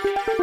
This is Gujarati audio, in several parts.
Thank you.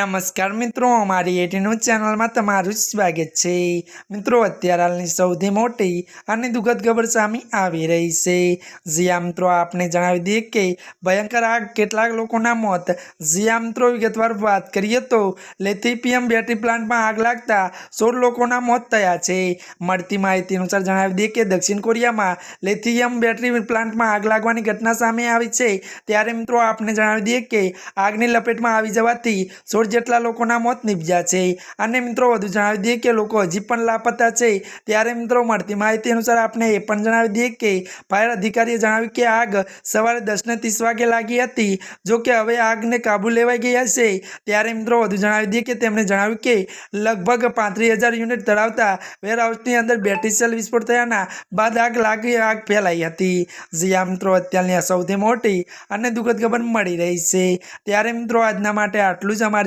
નમસ્કાર મિત્રો, અમારી એટીનું ચેનલમાં તમારું સ્વાગત છે. મિત્રો, અત્યારે હાલની સૌથી મોટી અને દુઃખદ ખબર સામે આવી રહી છે. જ્યાં મિત્રો, આપને જણાવી દઈએ કે ભયંકર આગ, કેટલાક લોકોના મોત. જ્યાં મિત્રો, વિગતવાર વાત કરીએ તો લેથિપિયમ બેટરી પ્લાન્ટમાં આગ લાગતા સોળ લોકોના મોત થયા છે. મળતી માહિતી અનુસાર જણાવી દઈએ કે દક્ષિણ કોરિયામાં લેથિયમ બેટરી પ્લાન્ટમાં આગ લાગવાની ઘટના સામે આવી છે. ત્યારે મિત્રો, આપને જણાવી દઈએ કે આગની લપેટમાં આવી જવાથી સોળ જેટલા લોકોના મોત નીપજ્યા છે. અને મિત્રો, વધુ જણાવી દઈએ કે લોકો હજી પણ લાપતા છે. ત્યારે મિત્રો, મળતી માહિતી અનુસાર આપણે એ પણ જણાવી દઈએ કે ફાયર અધિકારીએ જણાવ્યું કે આગ સવારે દસને ત્રીસ વાગે લાગી હતી. જો કે હવે આગને કાબુ લેવાઈ ગઈ હશે ત્યારે મિત્રો, વધુ જણાવી દઈએ કે તેમણે જણાવ્યું કે લગભગ પાંત્રીસ હજાર યુનિટ ધરાવતા વેરહાઉસની અંદર બેટરી સેલ વિસ્ફોટ થયાના બાદ આગ લાગી, આગ ફેલાઈ હતી. જ્યાં મિત્રો, અત્યારની આ સૌથી મોટી અને દુઃખદ ખબર મળી રહી છે. ત્યારે મિત્રો, આજના માટે આટલું જ.